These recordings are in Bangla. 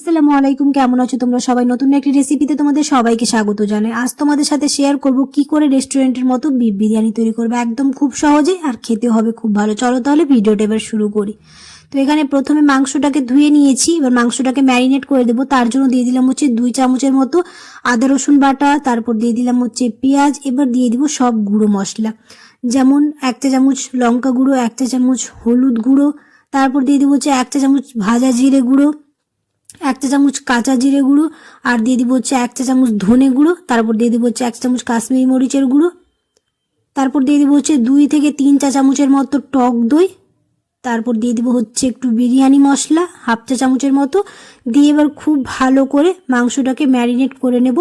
আসসালামু আলাইকুম, কেমন আছো তোমরা সবাই? নতুন একটি রেসিপিতে তোমাদের সবাইকে স্বাগত জানাই। আজ তোমাদের সাথে শেয়ার করব কি করে রেস্টুরেন্টের মতো বিফ বিরিয়ানি তৈরি করবে একদম খুব সহজে আর খেতে হবে খুব ভালো। চলো তাহলে ভিডিওটা এবার শুরু করি। তো এখানে প্রথমে মাংসটাকে ধুয়ে নিয়েছি, এবার মাংসটাকে ম্যারিনেট করে দেবো। তার জন্য দিয়ে দিলাম হচ্ছে দুই চামচের মতো আদা, রসুন বাটা, তারপর দিয়ে দিলাম হচ্ছে পেঁয়াজ, এবার দিয়ে দিব সব গুঁড়ো মশলা। যেমন এক চা চামচ লঙ্কা গুঁড়ো, এক চা চামচ হলুদ গুঁড়ো, তারপর দিয়ে দিব হচ্ছে এক চা চামচ ভাজা জিরে গুঁড়ো এক চা চামচ কাঁচা জিরে গুঁড়ো, আর দিয়ে দিব হচ্ছে এক চা চামচ ধনে গুঁড়ো, তারপর দিয়ে দিব হচ্ছে এক চা চামচ কাশ্মীরি মরিচের গুঁড়ো, তারপর দিয়ে দিব হচ্ছে দুই থেকে তিন চা চামচের মতো টক দই, তারপর দিয়ে দিব হচ্ছে একটু বিরিয়ানি মশলা, হাফ চা চামচের মতো, দিয়ে এবার খুব ভালো করে মাংসটাকে ম্যারিনেট করে নেব,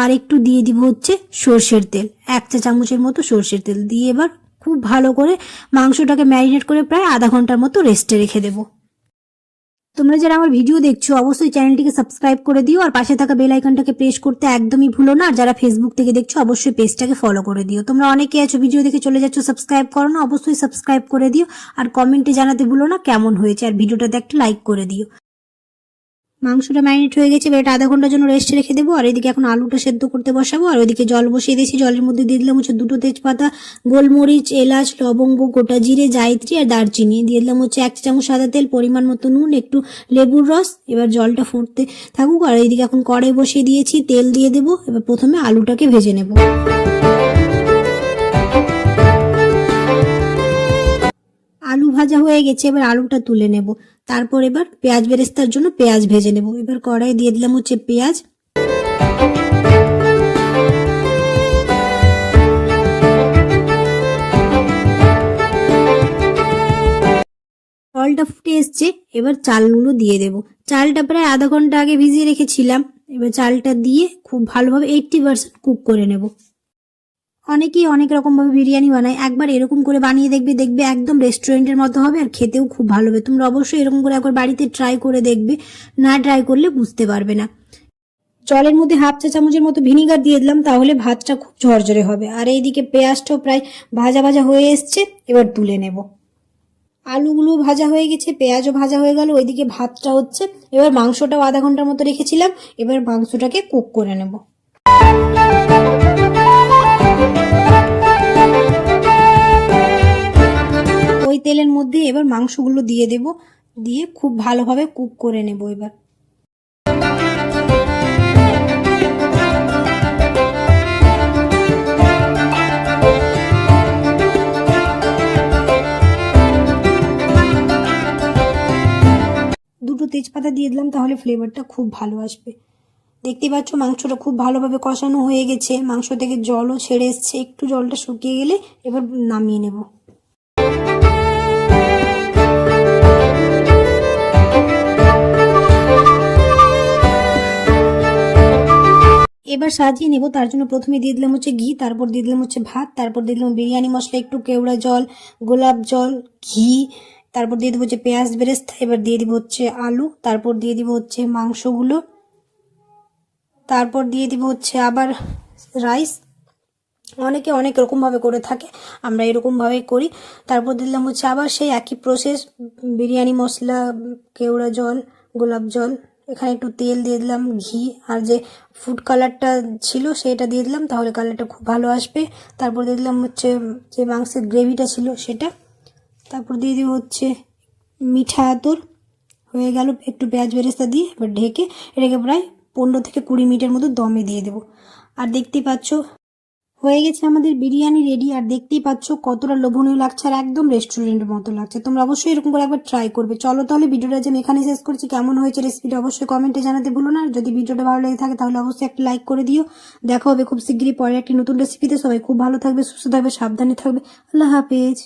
আর একটু দিয়ে দিব হচ্ছে সর্ষের তেল, এক চা চামচের মতো সর্ষের তেল, দিয়ে এবার খুব ভালো করে মাংসটাকে ম্যারিনেট করে প্রায় আধা ঘণ্টার মতো রেস্টে রেখে দেবো। তোমরা যারা আমার ভিডিও দেখছ, অবশ্যই চ্যানেলটিকে সাবস্ক্রাইব করে দিও আর পাশে থাকা বেল আইকনটাকে প্রেস করতে একদমই ভুলো না। আর যারা ফেসবুক থেকে দেখছ, অবশ্যই পেজটাকে ফলো করে দিও। তোমরা অনেকে আছো ভিডিও দেখে চলে যাচ্ছ সাবস্ক্রাইব করো না, অবশ্যই সাবস্ক্রাইব করে দিও। আর কমেন্টে জানাতে ভুলো না কেমন হয়েছে। আর ভিডিওটাতে একটা লাইক করে দিও। মাংসটা ম্যারিনেট হয়ে গেছে, এবার এটা আধা ঘণ্টার জন্য রেস্টে রেখে দেবো। আর এদিকে এখন আলুটা সেদ্ধ করতে বসাবো। আর ওইদিকে জল বসিয়ে দিয়েছি। জলের মধ্যে দিয়ে দিলাম হচ্ছে দুটো তেজপাতা, গোলমরিচ, এলাচ, লবঙ্গ, গোটা জিরে, জায়ত্রী আর দারচিনি। দিয়ে দিলাম হচ্ছে এক চামচ সাদা তেল, পরিমাণ মতো নুন, একটু লেবুর রস। এবার জলটা ফুটতে থাকুক। আর এইদিকে এখন কড়াই বসিয়ে দিয়েছি, তেল দিয়ে দেবো। এবার প্রথমে আলুটাকে ভেজে নেব। আলু ভাজা হয়ে গেছে, এবার আলুটা তুলে নেব। তারপর এবার পেঁয়াজ বেরেস্তার জন্য পেঁয়াজ ভেজে নেব। এবার কড়াই দিয়ে দিলাম হচ্ছে পেঁয়াজ। জলটা ফুটে এসছে, এবার চালগুলো দিয়ে দেব। চালটা প্রায় আধা ঘণ্টা আগে ভিজিয়ে রেখেছিলাম। এবার চালটা দিয়ে খুব ভালোভাবে এইটটি পার্সেন্ট কুক করে নেব। অনেকেই অনেক রকমভাবে বিরিয়ানি বানায়। একবার এরকম করে বানিয়ে দেখবে দেখবে একদম রেস্টুরেন্টের মতো হবে আর খেতেও খুব ভালো হবে। তোমরা অবশ্যই এরকম করে একবার বাড়িতে ট্রাই করে দেখবে। না ট্রাই করলে বুঝতে পারবে না। জলের মধ্যে হাফ চা চামচের মতো ভিনিগার দিয়ে দিলাম, তাহলে ভাতটা খুব ঝরঝরে হবে। আর এইদিকে পেঁয়াজটাও প্রায় ভাজা ভাজা হয়ে এসছে, এবার তুলে নেব। আলুগুলো ভাজা হয়ে গেছে, পেঁয়াজও ভাজা হয়ে গেল, ওইদিকে ভাতটা হচ্ছে। এবার মাংসটাও আধা ঘণ্টার মতো রেখেছিলাম, এবার মাংসটাকে কুক করে নেব। মধ্যে এবার মাংসগুলো দিয়ে দেব, দিয়ে খুব ভালোভাবে কুক করে নেব এবার। দুটো তেজপাতা দিয়ে দিলাম, তাহলে ফ্লেভারটা খুব ভালো আসবে। দেখতে পাচ্ছ, মাংসটা খুব ভালোভাবে কষানো হয়ে গেছে। মাংস থেকে জলও ছেড়ে এসছে। একটু জলটা শুকিয়ে গেলে এবার নামিয়ে নেব। এবার সাজিয়ে নেব। তার জন্য প্রথমে দিয়ে দিলাম হচ্ছে ঘি, তারপর দিয়ে দিলাম হচ্ছে ভাত, তারপর দিয়ে দিলাম বিরিয়ানি মশলা, একটু কেওড়া জল, গোলাপ জল, ঘি, তারপর দিয়ে দেবো হচ্ছে পেঁয়াজ বেরেস্তা, এবার দিয়ে দিব হচ্ছে আলু, তারপর দিয়ে দিব হচ্ছে মাংসগুলো, তারপর দিয়ে দিব হচ্ছে আবার রাইস। অনেকে অনেক রকমভাবে করে থাকে, আমরা এরকমভাবেই করি। তারপর দিলাম হচ্ছে আবার সেই একই প্রসেস বিরিয়ানি মশলা কেওড়া জল, গোলাপ জল। এখানে একটু তেল দিয়ে দিলাম, ঘি, আর যে ফুড কালারটা ছিল সেটা দিয়ে দিলাম, তাহলে কালারটা খুব ভালো আসবে। তারপর দিয়ে দিলাম হচ্ছে যে মাংসের গ্রেভিটা ছিল সেটা। তারপর দিয়ে দিব হচ্ছে মিঠা আতর। হয়ে গেল একটু পেঁয়াজ বেরেস্তা দিয়ে এবার ঢেকে, এটাকে প্রায় পনেরো থেকে কুড়ি মিনিটের মতো দমে দিয়ে দেবো। আর দেখতেই পাচ্ছ হয়ে গেছে আমাদের বিরিয়ানি রেডি আর দেখতেই পাচ্ছ কতটা লোভনীয় লাগছে, আর একদম রেস্টুরেন্টের মতো লাগছে। তোমরা অবশ্যই এরকম করে একবার ট্রাই করবে। চলো তাহলে ভিডিওটা যে আমি এখানে শেষ করছি, কেমন হয়েছে রেসিপিটা অবশ্যই কমেন্টে জানাতে ভুলো না, আর যদি ভিডিওটা ভালো লেগে থাকে তাহলে অবশ্যই একটা লাইক করে দিও। দেখা হবে খুব শীঘ্রই পরে একটি নতুন রেসিপিতে সবাই খুব ভালো থাকবে, সুস্থ থাকবে, সাবধানে থাকবে। আল্লাহ হাফেজ।